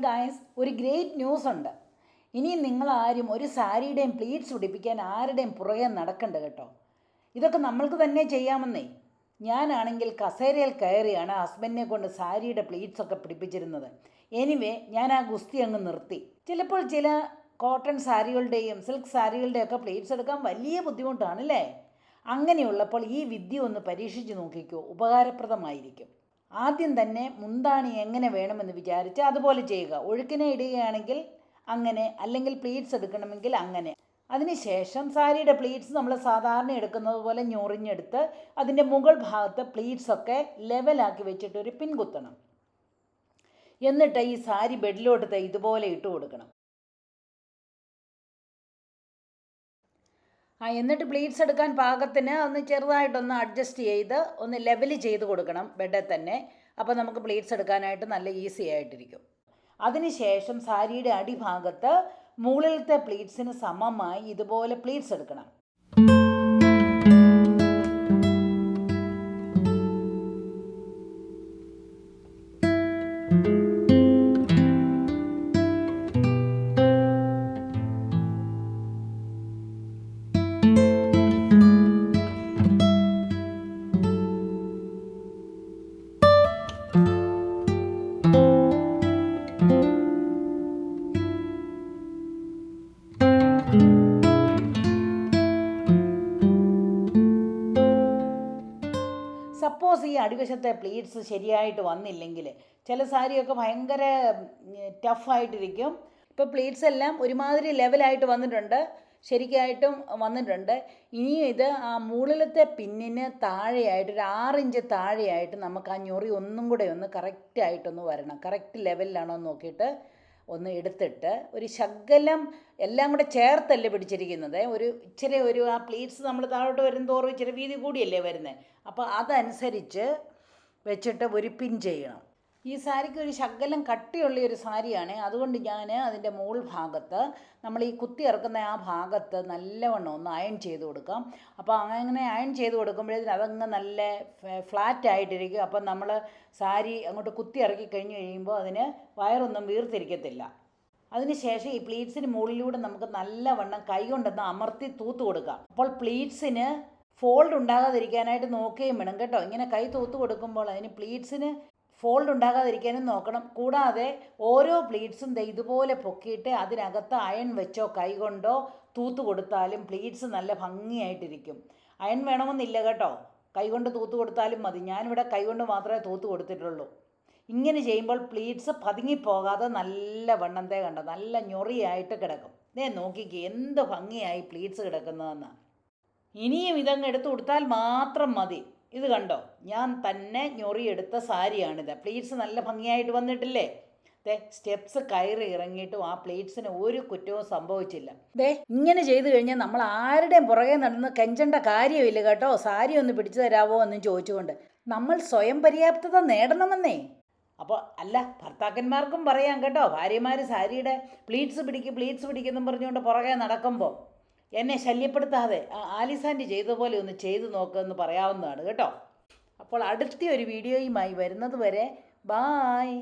Guys ഒരു great news ഉണ്ട്. ഇനി നിങ്ങളാരും ഒരു സാരിയുടെയും പ്ലീറ്റ്സ് പിടിപ്പിക്കാൻ ആരുടെയും പുറകെ നടക്കണ്ട കേട്ടോ. ഇതൊക്കെ നമ്മൾക്ക് തന്നെ ചെയ്യാമെന്നേ. ഞാനാണെങ്കിൽ കസേരയിൽ കയറിയാണ് ഹസ്ബൻഡിനെ കൊണ്ട് സാരിയുടെ പ്ലീറ്റ്സ് ഒക്കെ പിടിപ്പിച്ചിരുന്നത്. എനിവേ ഞാൻ ആ ഗുസ്തി അങ്ങ് നിർത്തി. ചിലപ്പോൾ ചില കോട്ടൺ സാരികളുടെയും സിൽക്ക് സാരികളുടെയും ഒക്കെ പ്ലീറ്റ്സ് എടുക്കാൻ വലിയ ബുദ്ധിമുട്ടാണ് അല്ലേ അങ്ങനെയുള്ളപ്പോൾ ഈ വിദ്യ ഒന്ന് പരീക്ഷിച്ച് നോക്കിക്കോ. ഉപകാരപ്രദമായിരിക്കും. ആദ്യം തന്നെ മുന്താണി എങ്ങനെ വേണമെന്ന് വിചാരിച്ച് അതുപോലെ ചെയ്യുക. ഒഴുക്കിനെ ഇടുകയാണെങ്കിൽ അങ്ങനെ അല്ലെങ്കിൽ പ്ലീറ്റ്സ് എടുക്കണമെങ്കിൽ അങ്ങനെ. അതിനുശേഷം സാരിയുടെ പ്ലീറ്റ്സ് നമ്മൾ സാധാരണ എടുക്കുന്നത് പോലെ ഞൊറിഞ്ഞെടുത്ത് അതിന്റെ മുകൾ ഭാഗത്ത് പ്ലീറ്റ്സ് ഒക്കെ ലെവലാക്കി വെച്ചിട്ട് ഒരു പിൻ കുത്തണം എന്നിട്ട് ഈ സാരി ബെഡിലോട്ട് ഇതുപോലെ ഇട്ട് കൊടുക്കണം. ആ എന്നിട്ട് പ്ലീറ്റ്സ് എടുക്കാൻ പാകത്തിന് ഒന്ന് ചെറുതായിട്ടൊന്ന് അഡ്ജസ്റ്റ് ചെയ്ത് ഒന്ന് ലെവൽ ചെയ്ത് കൊടുക്കണം ബെഡിൽ തന്നെ. അപ്പോൾ നമുക്ക് പ്ലീറ്റ്സ് എടുക്കാനായിട്ട് നല്ല ഈസി ആയിട്ടിരിക്കും. അതിനുശേഷം സാരിയുടെ അടിഭാഗത്ത് മുകളിലത്തെ പ്ലീറ്റ്സിന് സമമായി ഇതുപോലെ പ്ലീറ്റ്സ് എടുക്കണം. സപ്പോസ് ഈ അടിവശത്തെ പ്ലീറ്റ്സ് ശരിയായിട്ട് വന്നില്ലെങ്കിൽ ചില സാരിയൊക്കെ ഭയങ്കര ടഫായിട്ടിരിക്കും ഇപ്പോൾ പ്ലീറ്റ്സ് എല്ലാം ഒരുമാതിരി ലെവലായിട്ട് വന്നിട്ടുണ്ട്. ശരിക്കായിട്ടും വന്നിട്ടുണ്ട്. ഇനിയും ഇത് ആ മുകളിലത്തെ പിന്നിന് താഴെയായിട്ട് ഒരു ആറിഞ്ച് താഴെയായിട്ട് നമുക്ക് ആ ഞൊറി ഒന്നും കൂടെ ഒന്ന് കറക്റ്റായിട്ടൊന്ന് വരണം. കറക്റ്റ് ലെവലിലാണോ എന്ന് നോക്കിയിട്ട് ഒന്ന് എടുത്തിട്ട് ഒരു ശകലം എല്ലാം കൂടെ ചേർത്തല്ലേ പിടിച്ചിരിക്കുന്നത്. ഒരു ഇച്ചിരി ഒരു ആ പ്ലീറ്റ്സ് നമ്മൾ താഴോട്ട് വരും തോറും ഇച്ചിരി വീതി കൂടിയല്ലേ വരുന്നത് അപ്പോൾ അതനുസരിച്ച് വെച്ചിട്ട് ഒരു പിൻ ചെയ്യണം. ഈ സാരിക്ക് ഒരു ശകലം കട്ടിയുള്ള ഒരു സാരിയാണ്. അതുകൊണ്ട് ഞാൻ അതിന്റെ മുകൾ ഭാഗത്ത് നമ്മൾ ഈ കുത്തി ഇറക്കുന്ന ആ ഭാഗത്ത് നല്ലവണ്ണം ഒന്ന് അയൺ ചെയ്ത് കൊടുക്കാം. അപ്പോൾ അങ്ങനെ അയൺ ചെയ്ത് കൊടുക്കുമ്പോഴേ അതങ്ങ് നല്ല ഫ്ലാറ്റ് ആയിട്ടിരിക്കും. അപ്പം നമ്മൾ സാരി അങ്ങോട്ട് കുത്തി ഇറക്കി കഴിഞ്ഞ് കഴിയുമ്പോൾ അതിന് വയറൊന്നും വീർത്തിരിക്കത്തില്ല. അതിനുശേഷം ഈ പ്ലീറ്റ്സിന് മുകളിലൂടെ നമുക്ക് നല്ലവണ്ണം കൈ കൊണ്ടൊന്ന് അമർത്തി തൂത്ത് കൊടുക്കാം. അപ്പോൾ പ്ലീറ്റ്സിന് ഫോൾഡ് ഉണ്ടാകാതിരിക്കാനായിട്ട് നോക്കുകയും വേണം കേട്ടോ. ഇങ്ങനെ കൈ തൂത്ത് കൊടുക്കുമ്പോൾ അതിന് പ്ലീറ്റ്സിന് ഫോൾഡ് ഉണ്ടാകാതിരിക്കാനും നോക്കണം. കൂടാതെ ഓരോ പ്ലീറ്റ്സും ഇതുപോലെ പൊക്കിയിട്ട് അതിനകത്ത് അയൺ വെച്ചോ കൈ കൊണ്ടോ തൂത്ത് കൊടുത്താലും പ്ലീറ്റ്സ് നല്ല ഭംഗിയായിട്ടിരിക്കും. അയൺ വേണമെന്നില്ല കേട്ടോ. കൈകൊണ്ട് തൂത്ത് കൊടുത്താലും മതി. ഞാനിവിടെ കൈ കൊണ്ട് മാത്രമേ തൂത്ത് കൊടുത്തിട്ടുള്ളൂ. ഇങ്ങനെ ചെയ്യുമ്പോൾ പ്ലീറ്റ്സ് പതുങ്ങിപ്പോകാതെ നല്ല വണ്ണന്തേ കണ്ട നല്ല ഞൊറിയായിട്ട് കിടക്കും. ദേ നോക്കിക്കേ എന്ത് ഭംഗിയായി പ്ലീറ്റ്സ് കിടക്കുന്നതെന്ന്. ഇനിയും ഇതങ്ങ് എടുത്തു കൊടുത്താൽ മാത്രം മതി. ഇത് കണ്ടോ? ഞാൻ തന്നെ ഞൊറിയെടുത്ത സാരിയാണിത്. പ്ലീറ്റ്സ് നല്ല ഭംഗിയായിട്ട് വന്നിട്ടില്ലേ? ദേ സ്റ്റെപ്സ് കയറി ഇറങ്ങിയിട്ടും ആ പ്ലേറ്റ്സിന് ഒരു കുറ്റവും സംഭവിച്ചില്ല. ദേ ഇങ്ങനെ ചെയ്തു കഴിഞ്ഞാൽ നമ്മൾ ആരുടെയും പുറകെ നടന്ന് കെഞ്ചേണ്ട കാര്യമില്ല കേട്ടോ. സാരി ഒന്ന് പിടിച്ചു തരാവോ എന്നും ചോദിച്ചുകൊണ്ട് നമ്മൾ സ്വയം പര്യാപ്തത നേടണമെന്നേ. അപ്പോൾ അല്ല ഭർത്താക്കന്മാർക്കും പറയാം കേട്ടോ. ഭാര്യമാർ സാരിയുടെ പ്ലീറ്റ്സ് പിടിക്കും പ്ലീറ്റ്സ് പിടിക്കുന്നു പറഞ്ഞുകൊണ്ട് പുറകെ നടക്കുമ്പോൾ എന്നെ ശല്യപ്പെടുത്താതെ ചെയ്ത പോലെ ഒന്ന് ചെയ്തു നോക്കുമെന്ന് പറയാവുന്നതാണ് കേട്ടോ. അപ്പോൾ അടുത്ത ഒരു വീഡിയോയുമായി വരുന്നത് വരെ ബായ്